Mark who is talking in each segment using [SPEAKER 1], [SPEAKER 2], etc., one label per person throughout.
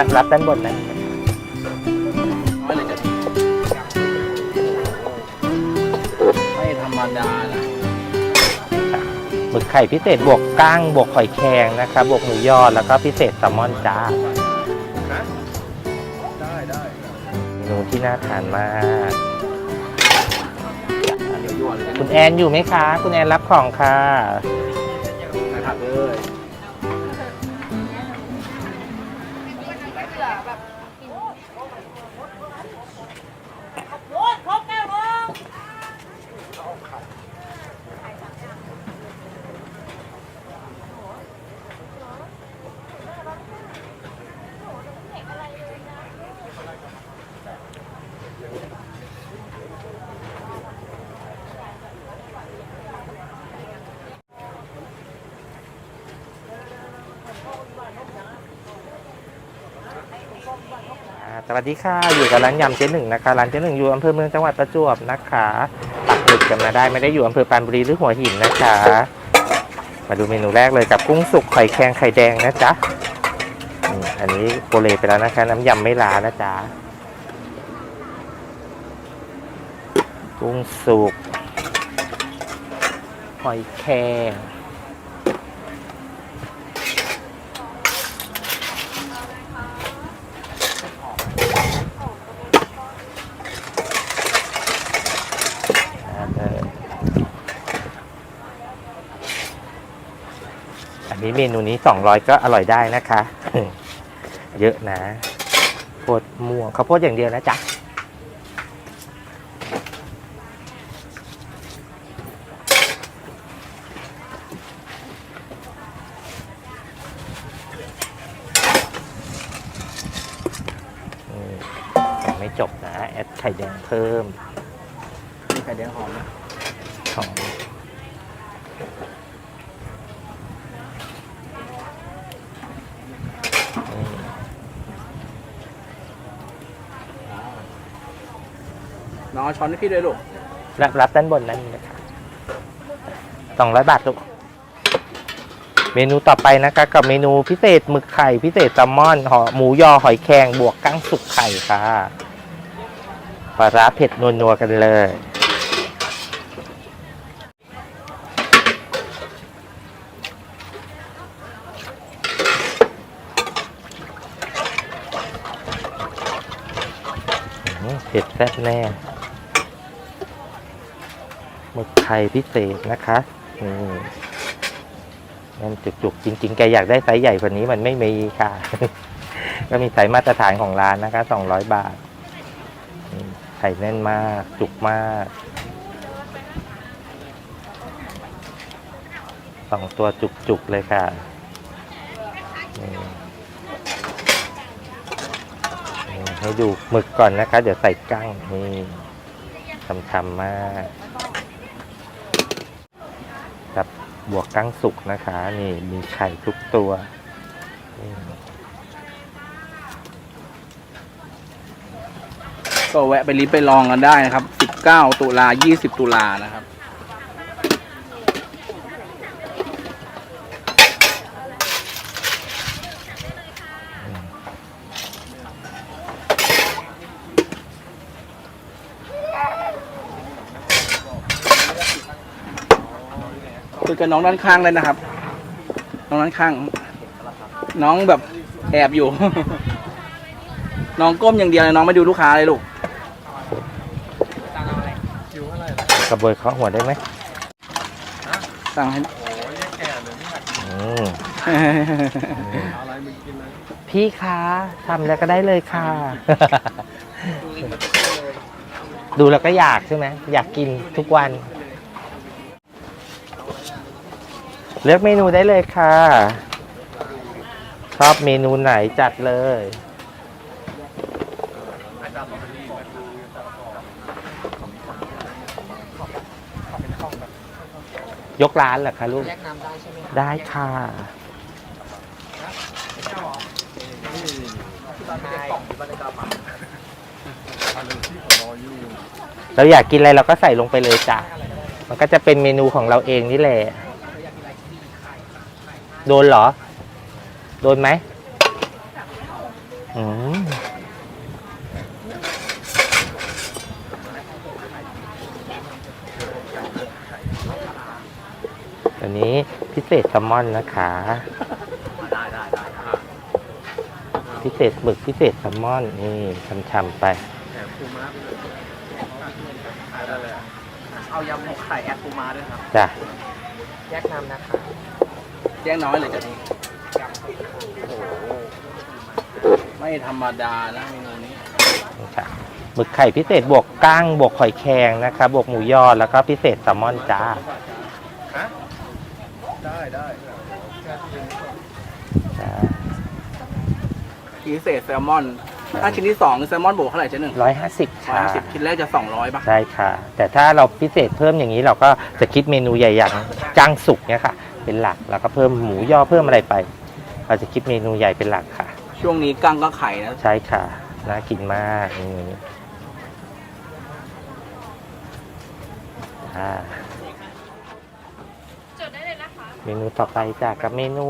[SPEAKER 1] รับรับด้านบนนั้น
[SPEAKER 2] น้อยเลยจะดีไม่ธรรมดานะ
[SPEAKER 1] หมึกไข่พิเศษบวกก้างบวกหอยแครงนะครับบวกหมูยอแล้วก็พิเศษแซลมอนจ้า
[SPEAKER 2] ได้ได้
[SPEAKER 1] เมนูที่น่าทานมาก
[SPEAKER 2] เดี๋ยวยั่วเลย
[SPEAKER 1] คุณแอนอยู่ไหมคะ คุณแอนรับของค่ะ
[SPEAKER 2] นะครับเลย
[SPEAKER 1] แบบ สวัสดีค่ะ อยู่กับร้านยำเจ๊หนึ่งนะคะ ร้านเจ๊หนึ่งอยู่อำเภอเมืองจังหวัดประจวบนะคะปักหมุดกันมาได้ไม่ได้อยู่อำเภอปานบุรีหรือหัวหินนะคะ มาดูเมนูแรกเลยกับกุ้งสุกไข่แข็งไข่แดงนะจ๊ะอันนี้โกเลไปแล้วนะคะ น้ำยำไม่ลานะจ๊ะกุ้งสุกหอยแครงอ่าเอออั นนี้เมนูนี้ 200 ก็อร่อยได้นะคะ เยอะนะโพดม่วงข้าวโพดอย่างเดียวนะจ๊ะอืมยังไม่จบนะ แอดไข่แดงเพิ่ม
[SPEAKER 2] มีไข่แดงหอมนะ
[SPEAKER 1] ของ น้
[SPEAKER 2] องเอาช้อนให้พี่ด้วยลูก
[SPEAKER 1] รับรับด้านบนนั่นนะคะสองร้อยบาทลูก เมนูต่อไปนะคะ กับเมนูพิเศษหมึกไข่ พิเศษแซลมอนห่อหมูยอหอยแครงบวกกั้งสุกไข่ค่ะปลาร้าเผ็ดนัวๆกันเลยเผ็ดแซ่บแน่ หมึกไข่พิเศษนะคะนี่นั่นจุกๆจริง ๆ แกอยากได้ไซส์ใหญ่กว่านี้มันไม่มีค่ะ ก็มีไซส์มาตรฐานของร้านนะคะ200บาทไข่แน่นมาก จุกมากสองตัวจุกๆเลยค่ะให้ดูหมึกก่อนนะคะ เดี๋ยวใส่กั้งนี่ช้ำๆมากกั บวกกั้งสุกนะคะ นี่มีไข่ทุกตัว
[SPEAKER 2] ก็แวะไปลิ้มไปลองกันได้นะครับ 19 ตุลา 20 ตุลานะครับ คุยกับน้องด้านข้างเลยนะครับ น้องด้านข้าง น้องแบบแอบอยู่ น้องก้มอย่างเดียวเลยน้องไม่ดูลูกค้าเลยลูก
[SPEAKER 1] กระเบยเคาะหัวได้ไหม
[SPEAKER 2] สั่งให้
[SPEAKER 1] อืมพี่คะทำแล้วก็ได้เลยค่ะ ดูแล้วก็อยากใช่ไหมอยากกินทุกวัน เลือกเมนูได้เลยค่ะ ชอบเมนูไหนจัดเลย ยกร้านเหรอคะลูก
[SPEAKER 3] แยกน้ำได้ใช่ไหม
[SPEAKER 1] ได้ค่ะ เราอยากกินอะไรเราก็ใส่ลงไปเลยจ้ะ มันก็จะเป็นเมนูของเราเองนี่แหละ โดนเหรอ โดนไหมอืมตัวนี้พิเศษแซลมอนนะคะ
[SPEAKER 2] ได้ได้ได้
[SPEAKER 1] พิเศษหมึกพิเศษแซลมอนนี่ชำๆไป
[SPEAKER 2] แถมปูม้าได้เลยเอายำหมกไข่แอดปูม้าด้วยครับ
[SPEAKER 1] จ้ะ
[SPEAKER 2] แยกน้ำนะคะ แยกน้อยเลยจะนี้โอ้โหไม่ธรรมดานะเมนูนี้
[SPEAKER 1] นี่ค่ะหมึกไข่พิเศษบวกก้างบวกหอยแครงนะคะบวกหมูยอแล้วก็พิเศษแซลมอนจ้า
[SPEAKER 2] ได้ได้
[SPEAKER 1] จ้า
[SPEAKER 2] พิเศษแซลมอน ถ้าชิ้นที่สองแซลมอนบวกเท่าไหร่เจ๊หนึ่ง
[SPEAKER 1] ร้อยห้าสิบ
[SPEAKER 2] ร้อย
[SPEAKER 1] ค่ะ
[SPEAKER 2] สิบชิ้นแรกจะสองร้อยป่ะ
[SPEAKER 1] ใช่ค่ะ แต่ถ้าเราพิเศษเพิ่มอย่างนี้เราก็จะคิดเมนูใหญ่อย่างจ้างสุกเนี่ยค่ะ เป็นหลัก แล้วก็เพิ่มหมูยอเพิ่มอะไรไป เราจะคิดเมนูใหญ่เป็นหลักค่ะ
[SPEAKER 2] ช่วงนี้กั้งก็ไข่นะ
[SPEAKER 1] ใช่ค่ะน่ากินมากนี่อ่า
[SPEAKER 3] จดได้เลยนะคะ
[SPEAKER 1] เมนูต่อไปจากกับเมนู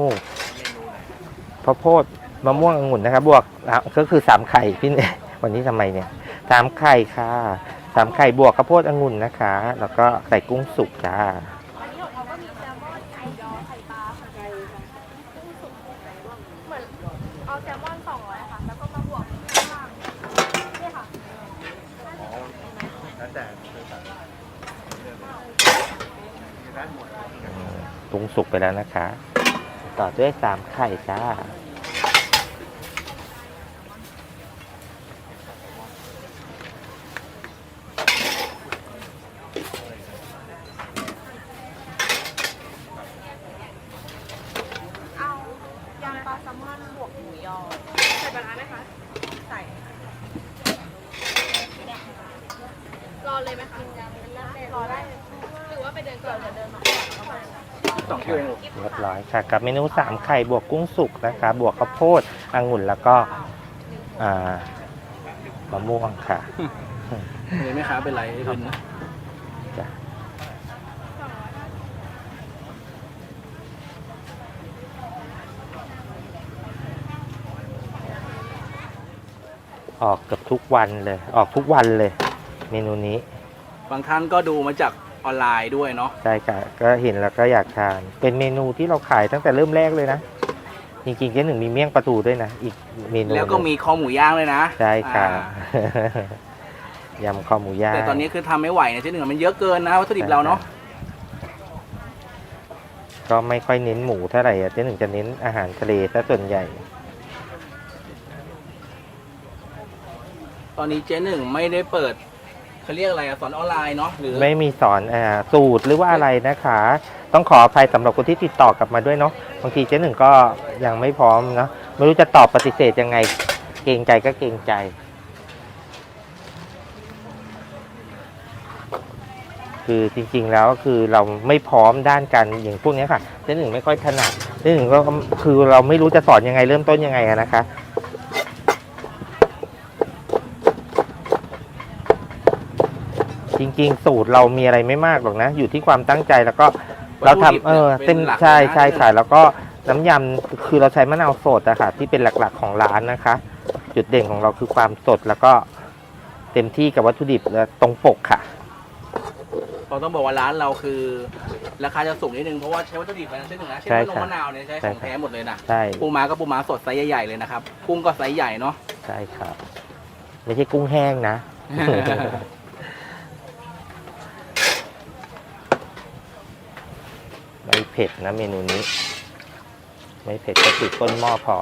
[SPEAKER 1] ข้าวโพดมะม่วงองุ่นนะครับ บวกอะก็คือสามไข่พี่เนี่ยวันนี้ทำไมเนี่ยสามไข่ค่ะสามไข่บวกข้าวโพดองุ่นนะคะ แล้วก็ใส่กุ้งสุกจ้า
[SPEAKER 3] อันนี้ของเราก็มีแซลมอนไข่ยอไข่ปลาไข่ไก่ค่ะกุ้งสุกเหมือนเอาแซลมอนสองร้อยค่ะ แล้วก็มาบวกข้างล่างนี่ค่ะ
[SPEAKER 1] ปรุงสุกไปแล้วนะคะ ต่อด้วยสามไข่จ้า
[SPEAKER 3] เอายำปลาแซลมอนบวกหมูยอ ใส่ปลาร้าไหมคะ ใส่ รอเลยไหมคะรอได้ หรือว่าไปเดินก่อนเดี๋ยวเดินมาเข้ามา
[SPEAKER 2] สองคิวเองลูก
[SPEAKER 1] เรียบร้อย ค่ะกับเมนูสามไข่บวกกุ้งสุกนะคะบวกข้าวโพดองุ่นแล้วก็อ่ามะม่วงค่ะ
[SPEAKER 2] เห็นไหมคะเป็นไรขึ้นนะ
[SPEAKER 1] จ้ะออกเกับทุกวันเลย ออกทุกวันเลย เมนูนี้
[SPEAKER 2] บางท่านก็ดูมาจาก ออนไลน์ด้วยเนาะ
[SPEAKER 1] ใช่ค่ะก็เห็นแล้วก็อยากทาน เป็นเมนูที่เราขายตั้งแต่เริ่มแรกเลยนะจริงๆเจ๊หนึ่งมีเมี่ยงปลาทูด้วยนะ อีกเมนู
[SPEAKER 2] แล้วก็
[SPEAKER 1] หนึ่ง
[SPEAKER 2] มีคอหมูย่างเลยนะ
[SPEAKER 1] ใช่ค่ะ
[SPEAKER 2] อ่ายำ
[SPEAKER 1] คอหมูย่าง
[SPEAKER 2] แต่ตอนนี้คือทำไม่ไหวนะเจ๊หนึ่งมันเยอะเกินนะวัตถุดิบเราเนาะ
[SPEAKER 1] ก็ไม่ค่อยเน้นหมูเท่าไหร่อะเจ๊หนึ่งจะเน้นอาหารทะเลซะส่วนใหญ่
[SPEAKER 2] ตอนนี้เจ๊หนึ่งไม่ได้เปิด เขาเรียกอะไรอะสอนออนไลน์เนาะหรือ
[SPEAKER 1] ไม่มีสอนอาสูตรหรือว่าอะไรนะคะ ต้องขออภัยสำหรับคนที่ติดต่อกลับมาด้วยเนาะบางทีเจ๊หนึ่งก็ยังไม่พร้อมเนาะไม่รู้จะตอบปฏิเสธยังไง เกรงใจก็เกรงใจ คือจริงๆแล้วคือเราไม่พร้อมด้านการอย่างพวกเนี้ยค่ะเจ๊หนึ่งไม่ค่อยถนัดเจ๊หนึ่งก็คือเราไม่รู้จะสอนยังไงเริ่มต้นยังไงอะนะคะ จริง ๆ สูตรเรามีอะไรไม่มากหรอกนะ อยู่ที่ความตั้งใจแล้วก็เราทำเออเต็มใช่ใช่ค่ะแล้วก็น้ำยำคือเราใช้มะนาวสดอะค่ะ ที่เป็นหลักๆของร้านนะคะ จุดเด่นของเราคือความสดแล้วก็เต็มที่กับวัตถุดิบและตรงปกค่ะ
[SPEAKER 2] เราต้องบอกว่าร้านเราคือ ราคาจะสูงนิดนึงเพราะว่าใช้วัตถุดิบอะไรนะเช่นหนึ่งนะเช่น
[SPEAKER 1] ใช่
[SPEAKER 2] มะนง
[SPEAKER 1] ครับ
[SPEAKER 2] มะนาวเนี่ยใช้
[SPEAKER 1] ใช่
[SPEAKER 2] ของ
[SPEAKER 1] ครับ
[SPEAKER 2] แท้หมดเลยนะ
[SPEAKER 1] ใช่
[SPEAKER 2] ปูม้าก็ปูม้าสดไซส์ใหญ่ๆเลยนะครับกุ้งก็ไซส์ใหญ่เนาะ
[SPEAKER 1] ใช่ครับ ไม่ใช่กุ้งแห้งนะ ไม่ เผ็ดนะเมนูนี้ ไม่เผ็ดก็ติดต้นหม้อพอ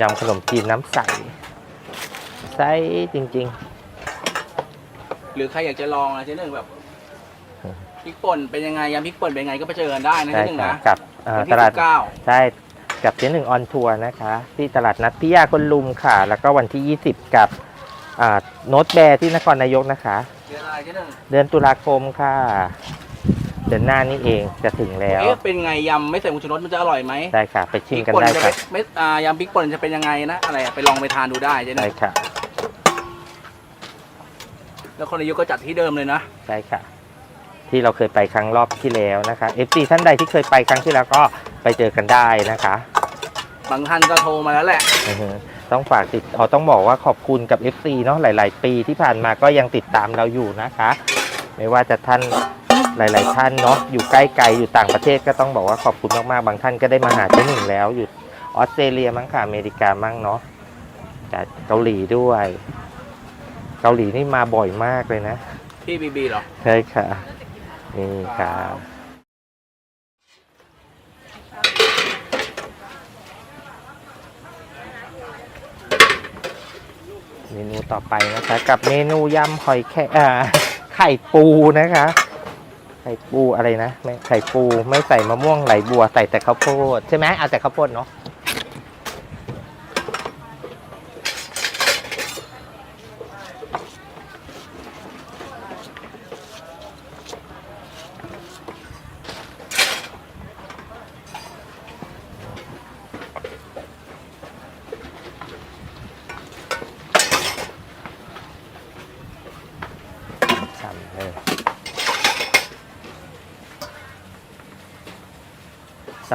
[SPEAKER 1] ยำขนมจีนน้ำใส ใสจริง
[SPEAKER 2] หรือใครอยากจะลองนะเช่นหนึ่งแบบ
[SPEAKER 1] อืม
[SPEAKER 2] พริกป่นเป็นยังไงยำพริกป่นเป็นยังไงก็ไปเจอกันได้
[SPEAKER 1] ๆ
[SPEAKER 2] นะ
[SPEAKER 1] ใช่
[SPEAKER 2] เช่นหนึ่ง
[SPEAKER 1] ค่ะ
[SPEAKER 2] นะ
[SPEAKER 1] กับเอ่อ
[SPEAKER 2] วัน
[SPEAKER 1] ต
[SPEAKER 2] ที่
[SPEAKER 1] ลา
[SPEAKER 2] สิ
[SPEAKER 1] ด
[SPEAKER 2] บเก้า
[SPEAKER 1] ใช่ กับเจ๊หนึ่งออนทัวร์นะคะ ที่ตลาดนัดพิยาคนลุมค่ะ แล้วก็วันที่ 20 กับอ่าโน้ตแบร์ที่นครนายกนะคะ
[SPEAKER 2] เดือนอะไรเช่นหนึ่ง
[SPEAKER 1] เดือนตุลาคมค่ะ เดือนหน้านี่เองจะถึงแล้ว
[SPEAKER 2] เอ๊ะเป็นไงยำไม่ใส่หมูชูรสมันจะอร่อยไหม
[SPEAKER 1] ได้ค่ะ ไปชิมกัน
[SPEAKER 2] พริป่
[SPEAKER 1] ได้
[SPEAKER 2] จะ
[SPEAKER 1] ค่ะ
[SPEAKER 2] เป็นไม่อ่ายำพริกป่นจะเป็นยังไงนะอะไรอะไปลองไปทานดูได้เช่นห
[SPEAKER 1] ได้
[SPEAKER 2] นึ่ง
[SPEAKER 1] ค่ะ
[SPEAKER 2] แล้วคนอายุก็จัดที่เดิมเลยนะ
[SPEAKER 1] ได้ค่ะ ที่เราเคยไปครั้งรอบที่แล้วนะคะ FC ท่านใดที่เคยไปครั้งที่แล้วก็ ไปเจอกันได้นะคะ
[SPEAKER 2] บางท่านก็โทรมาแล้วแหละ
[SPEAKER 1] อือฮึต้องฝากติดอ๋อต้องบอกว่าขอบคุณกับ FC เนาะหลาย ๆ ปีที่ผ่านมาก็ยังติดตามเราอยู่นะคะ ไม่ว่าจะท่านหลาย ๆ ท่านเนาะอยู่ใกล้ไกลอยู่ต่างประเทศก็ต้องบอกว่าขอบคุณมาก ๆ บางท่านก็ได้มาหาเจ๊หนึ่งแล้วอยู่ออสเตรเลียมั้งค่ะอเมริกามั้งเนาะจากเกาหลีด้วย เกาหลีนี่มาบ่อยมากเลยนะ
[SPEAKER 2] พี่บีบีเหรอ
[SPEAKER 1] ใช่ค่ะ นี่ค่ะเต่อไปนะคะ กับเมนูยำหอยแคอ่าไข่ปูนะคะ ไข่ปูอะไรนะไม่ไข่ปูไม่ใส่มะม่วงไหลบัวใส่แต่ข้าวโพดใช่ไหมเอาแต่ข้าวโพดเนาะ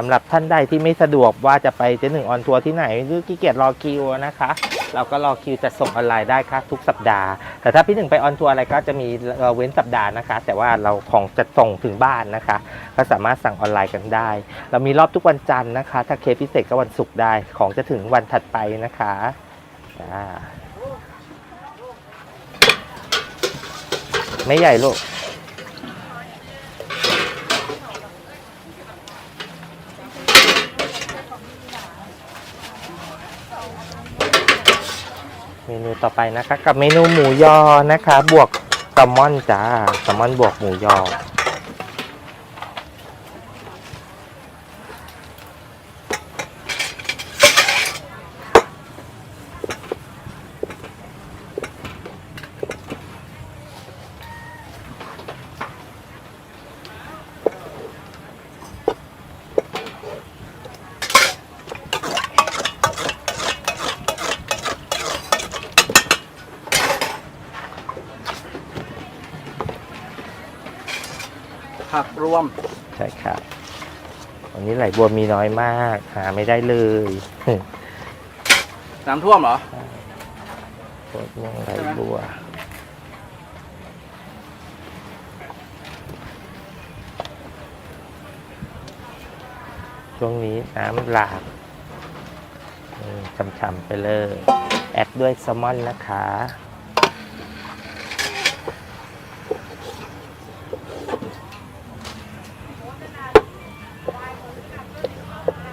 [SPEAKER 1] สำหรับท่านใดที่ไม่สะดวกว่าจะไปเจ๊หนึ่งออนทัวร์ที่ไหนหรือขี้เกียจรอคิวนะคะ เราก็รอคิวจะส่งออนไลน์ได้ค่ะทุกสัปดาห์ แต่ถ้าพี่หนึ่งไปออนทัวร์อะไรก็จะมีเอ่อเว้นสัปดาห์นะคะ แต่ว่าเราของจะส่งถึงบ้านนะคะ ก็สามารถสั่งออนไลน์กันได้ เรามีรอบทุกวันจันทร์นะคะ ถ้าเคสพิเศษก็วันศุกร์ได้ ของจะถึงวันถัดไปนะคะอ่าไม่ใหญ่ลูก เมนูต่อไปนะคะ กับเมนูหมูยอนะคะ บวกแซลมอนจ้าแซลมอนบวกหมูยอ
[SPEAKER 2] วม
[SPEAKER 1] ใช่ครับวันนี้ไหลบัวมีน้อยมาก หาไม่ได้เลย
[SPEAKER 2] น้ำท่วมเหรอ
[SPEAKER 1] โคตรม่วงไหลบัว ช่วงนี้น้ำหลากนี่ช่ำๆไปเลย แอดด้วยแซลมอนนะคะ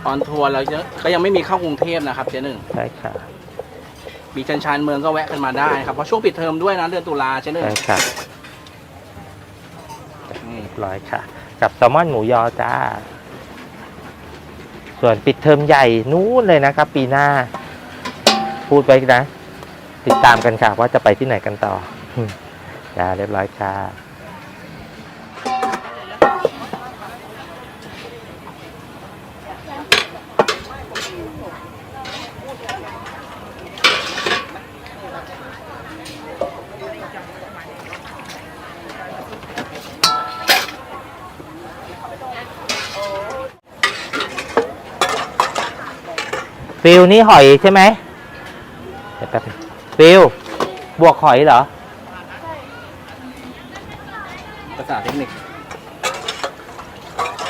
[SPEAKER 2] ออนทัวร์เราจะก็ยังไม่มีเข้ากรุงเทพนะครับเจ๊หนึ่ง
[SPEAKER 1] ใช่ค่ะ
[SPEAKER 2] มีชันชานเมืองก็แวะกันมาได้ครับเพราะช่วงปิดเทอมด้วยนะเดือนตุลาเจ๊หนึ่ง
[SPEAKER 1] ใช่ค่ะ
[SPEAKER 2] นี่
[SPEAKER 1] เรียบร้อยค่ะ กับแซลมอนหมูยอจ้า ส่วนปิดเทอมใหญ่นู้นเลยนะครับ ปีหน้า พูดไว้นะ ติดตามกันค่ะว่าจะไปที่ไหนกันต่อ จ้าเรียบร้อยค่ะ ฟิลนี่หอยใช่ไหมเดี๋ยวแป๊บนึงฟิลบวกหอยเหรอ
[SPEAKER 2] ภาษาเทคนิค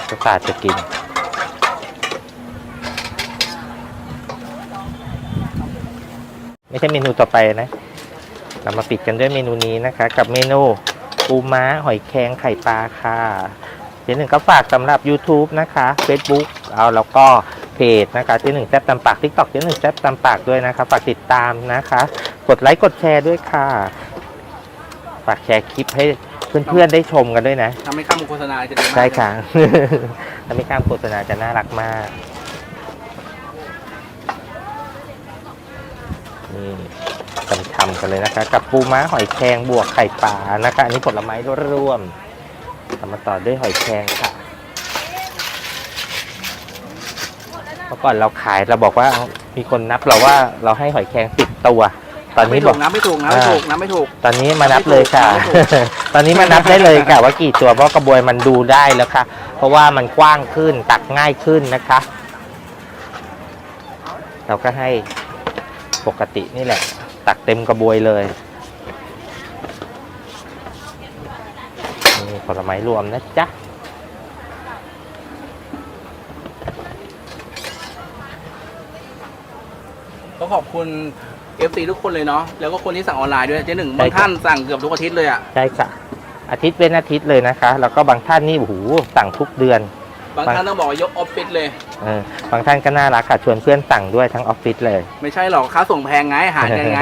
[SPEAKER 1] ประสาทจะกิน ไม่ใช่เมนูต่อไปนะ เรามาปิดกันด้วยเมนูนี้นะคะ กับเมนูปูม้าหอยแครงไข่ปลาค่ะเจ๊หนึ่งก็ฝากสำหรับ YouTube นะคะ Facebook เอาแล้วก็ เพจนะคะเจ๊หนึ่งแซ่บตำปากทิกตอกเจ๊หนึ่งแซ่บตำปากด้วยนะคะฝากติดตามนะคะ กดไลค์กดแชร์ด้วยค่ะ ฝากแชร์คลิปให้เพื่อนๆได้ชมกันด้วยนะ
[SPEAKER 2] ทำให้ข้ามโฆษณาจะดีมาก
[SPEAKER 1] ใช่ค่ะถ้าไม่ข้ามโฆษณาจะน่ารักมากนี่ทำๆกันเลยนะคะ กับปูม้าหอยแครงบวกไข่ปลานะคะ อันนี้ผลไม้ร่วมทำมาต่อด้วยหอยแครงค่ะ เมื่อก่อนเราขายเราบอกว่ามีคนนับเราว่าเราให้หอยแครงสิบตัว ตอนนี้
[SPEAKER 2] ไม่
[SPEAKER 1] บ
[SPEAKER 2] ถู
[SPEAKER 1] อก
[SPEAKER 2] กนับไม่ถูกนับไม่ถูกนับไม่ถูก
[SPEAKER 1] ตอนนี้มานับเลยค่ะ
[SPEAKER 2] ไม่ถูก
[SPEAKER 1] ตอนนี้มานับได้เลยค่ะว่ากี่ตัวเพราะกระบวยมันดูได้แล้วค่ะ เพราะว่ามันกว้างขึ้นตักง่ายขึ้นนะคะ เราก็ให้ปกตินี่แหละ ตักเต็มกระบวยเลยนี่ผลไม้รวมนะจ๊ะ
[SPEAKER 2] ก็ขอบคุณ FC ทุกคนเลยเนาะแล้วก็คนที่สั่งออนไลน์ด้วยเจ๊หนึ่ง
[SPEAKER 1] ใช่
[SPEAKER 2] บาง
[SPEAKER 1] ครับ
[SPEAKER 2] ท่านสั่งเกือบทุกอาทิตย์เลยอะ
[SPEAKER 1] ใช่ค่ะ อาทิตย์เป็นอาทิตย์เลยนะคะ แล้วก็บางท่านนี่โอ้โหสั่งทุกเดือน
[SPEAKER 2] บางท่านต้องบอกว่ายกออฟฟิศเลย
[SPEAKER 1] เออบางท่านก็น่ารักค่ะชวนเพื่อนสั่งด้วยทั้งออฟฟิศเลย
[SPEAKER 2] ไม่ใช่หรอกค่าส่งแพงไงหารกันไง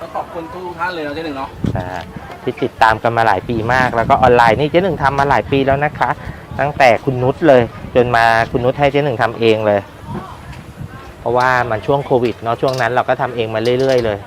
[SPEAKER 2] ก็ขอบคุณทุกท่านเลยเนาะเจ๊หนึ่งเนาะ
[SPEAKER 1] อ่าที่ติดตามกันมาหลายปีมาก แล้วก็ออนไลน์นี่เจ๊หนึ่งทำมาหลายปีแล้วนะคะ ตั้งแต่คุณนุชเลย จนมาคุณนุชให้เจ๊หนึ่งทำเองเลย เพราะว่ามันช่วงโควิดเนาะช่วงนั้นเราก็ทำเองมาเรื่อย ๆ เลย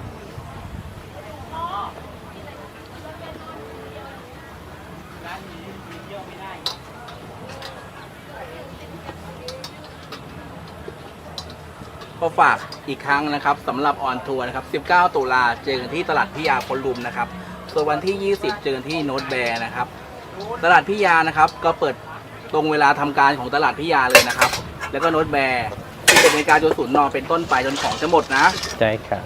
[SPEAKER 2] ก็ฝากอีกครั้งนะครับสำหรับออนทัวร์นะครับ 19 ตุลาเจอกันที่ตลาดพิยาคนลุมนะครับ ส่วนวันที่ 20 เจอกันที่โนตแบร์นะครับ ตลาดพิยานะครับก็เปิด ตรงเวลาทำการของตลาดพิยาเลยนะครับ แล้วก็โนตแบร์ที่เป็นนาฬิกาจนศูนย์นอเป็นต้นไปจนของจะหมดนะ
[SPEAKER 1] ใช่ค่ะ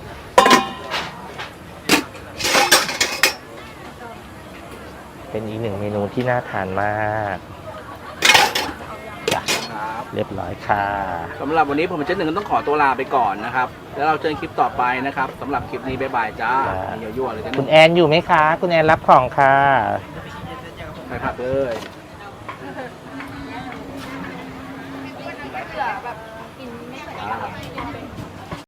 [SPEAKER 1] เป็นอีกหนึ่งเมนูที่น่าทานมากจ้ะ
[SPEAKER 2] ครับ
[SPEAKER 1] เรียบร้อยค่ะ
[SPEAKER 2] สำหรับวันนี้ผมเป็นเจ๊หนึ่งต้องขอตัวลาไปก่อนนะครับ แล้วเราเจอกันคลิปต่อไปนะครับสำหรับคลิปนี้บ๊ายบายจ้าอย่ายั่วเลยเจ๊ห
[SPEAKER 1] คุ
[SPEAKER 2] นึ่
[SPEAKER 1] ณ
[SPEAKER 2] ง
[SPEAKER 1] แอนอยู่ไหมคะ คุณแอนรับของค่ะ
[SPEAKER 2] ไปผักเลย